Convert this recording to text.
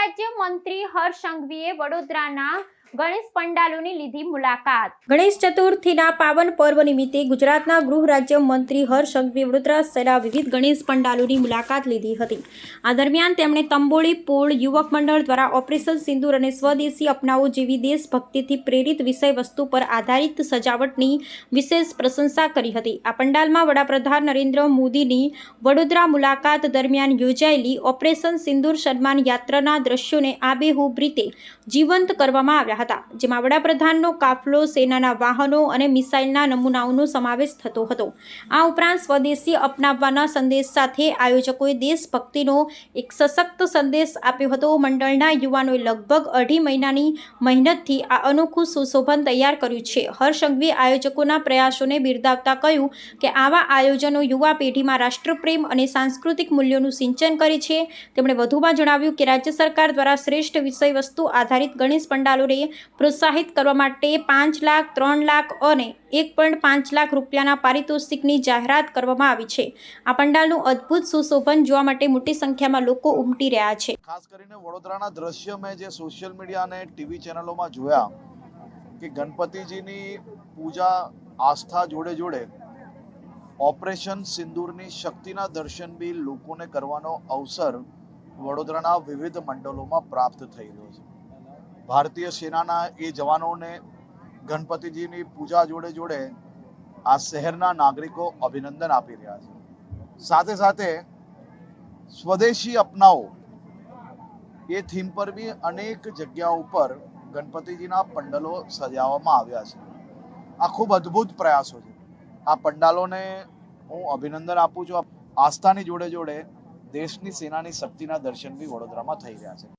રાજ્ય મંત્રી હર્ષ સંઘવીએ વડોદરાના ગણેશ પંડાલોની લીધી મુલાકાત. ગણેશ ચતુર્થીના પાવન પર્વ નિમિત્તે ગુજરાતના ગૃહ રાજ્ય મંત્રી હર્ષ સંઘવી વડોદરા વિવિધ ગણેશ પંડાલોની મુલાકાત લીધી હતી. આ દરમિયાન તેમણે તંબોળી પોળ યુવક મંડળ દ્વારા ઓપરેશન સિંદૂર અને સ્વદેશી અપનાવો જેવી દેશભક્તિથી પ્રેરિત વિષય વસ્તુ પર આધારિત સજાવટની વિશેષ પ્રશંસા કરી હતી. આ પંડાલમાં વડાપ્રધાન નરેન્દ્ર મોદીની વડોદરા મુલાકાત દરમિયાન યોજાયેલી ઓપરેશન સિંદૂર સન્માન યાત્રાના દ્રશ્યોને આબેહૂબ રીતે જીવંત કરવામાં આવ્યા હતા, જેમાં વડાપ્રધાનનો કાફલો, સેનાના વાહનો અને મિસાઇલના નમૂનાઓનો સમાવેશ થતો હતો. આ ઉપરાંત સ્વદેશી અપનાવવાના સંદેશ સાથે આયોજકોએ દેશભક્તિનો એક સશક્ત સંદેશ આપ્યો હતો. મંડળના યુવાનોએ લગભગ અઢી મહિનાની મહેનતથી આ અનોખું સુશોભન તૈયાર કર્યું છે. હર્ષંઘવી આયોજકોના પ્રયાસોને બિરદાવતા કહ્યું કે આવા આયોજનો યુવા પેઢીમાં રાષ્ટ્રપ્રેમ અને સાંસ્કૃતિક મૂલ્યોનું સિંચન કરે છે. તેમણે વધુમાં જણાવ્યું કે રાજ્ય સરકાર દ્વારા શ્રેષ્ઠ વિષય વસ્તુ આધારિત ગણેશ પંડાલોને પ્રોત્સાહિત કરવા માટે પાંચ લાખ, ત્રણ લાખ અને એક પોઈન્ટ પાંચ લાખ રૂપિયાના પારિતોષિકની જાહેરાત કરવામાં આવી છે. આ પંડાલનું અદ્ભુત સુશોભન જોવા માટે મોટી સંખ્યામાં લોકો ઉમટી રહ્યા છે. ખાસ કરીને વડોદરાના દ્રશ્ય મેં જે સોશિયલ મીડિયા અને ટીવી ચેનલોમાં જોયા કે ગણપતિજીની પૂજા આસ્થા જોડે જોડે ઓપરેશન સિંદૂરની શક્તિના દર્શન બી લોકોને કરવાનો અવસર વડોદરાના વિવિધ મંડળોમાં પ્રાપ્ત થઈ રહ્યો છે. ભારતીય સેનાના એ જવાનોને ગણપતિજીની પૂજા જોડે જોડે આ શહેરના નાગરિકો અભિનંદન આપી રહ્યા છે. સાથે સાથે સ્વદેશી અપનાવો, એ થીમ પર બી અનેક જગ્યાઓ ઉપર ગણપતિજીના પંડલો સજાવવામાં આવ્યા છે. આ ખૂબ અદ્ભુત પ્રયાસો છે. આ પંડાલોને હું અભિનંદન આપું છું. આસ્થાની જોડે જોડે દેશની સેનાની શક્તિના દર્શન બી વડોદરામાં થઈ રહ્યા છે.